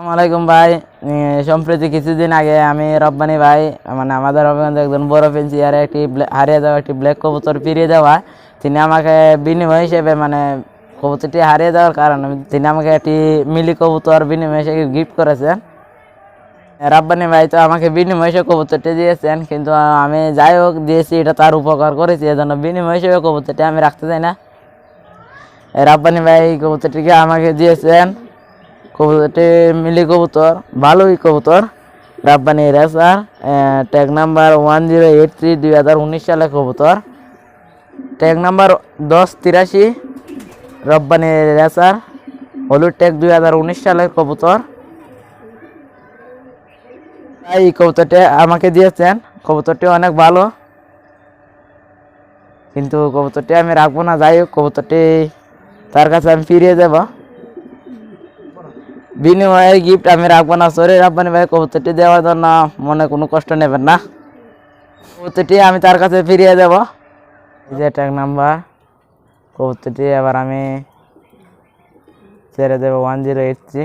আসসালামাইকুম ভাই। সম্প্রতি কিছুদিন আগে আমি রব্বানি ভাই মানে আমাদের রবীন্দ্র একজন বড় ফেন্সিয়ার একটি হারিয়ে যাওয়া একটি ব্ল্যাক কবুতর ফিরিয়ে দেওয়া। তিনি আমাকে বিনিময় হিসেবে মানে কবুতরটি হারিয়ে যাওয়ার কারণে, তিনি আমাকে একটি মিলি কবুতর বিনিময় হিসেবে গিফট করেছেন। রাব্বানি ভাই তো আমাকে বিনিময় হিসেবে কবুতরটি দিয়েছেন, কিন্তু আমি যাই হোক দিয়েছি, এটা তার উপকার করেছি, এজন্য বিনিময় হিসেবে কবুতরটি আমি রাখতে চাই না। রাব্বানি ভাই কবুতরটিকে আমাকে দিয়েছেন। কবুতরটি মিলি কবুতর ভালোই কবুতর, Rabbani racer tag number one zero eight three দুই হাজার উনিশ সালে কবুতর। ট্যাগ নাম্বার দশ তিরাশি, রব্বানি রেসার, হলুদ ট্যাগ দুই হাজার উনিশ সালের কবুতর। এই কবুতরটি আমাকে দিয়েছেন। কবুতরটি অনেক ভালো। কিন্তু কবুতরটি আমি রাখব না। যাই হোক, কবুতরটি তার কাছে আমি ফিরিয়ে দেব। বিনিময়ে গিফট আমি রাখব না সরি রাব্বানি ভাই, কবুতরটি দেওয়ার জন্য মনে কোনো কষ্ট নেবেন না। কবুতরটি আমি তার কাছে ফিরিয়ে দেব। যে ট্যাগ নাম্বার। কবুতরটি এবার আমি ছেড়ে দেবো ওয়ান জিরো এইট থ্রি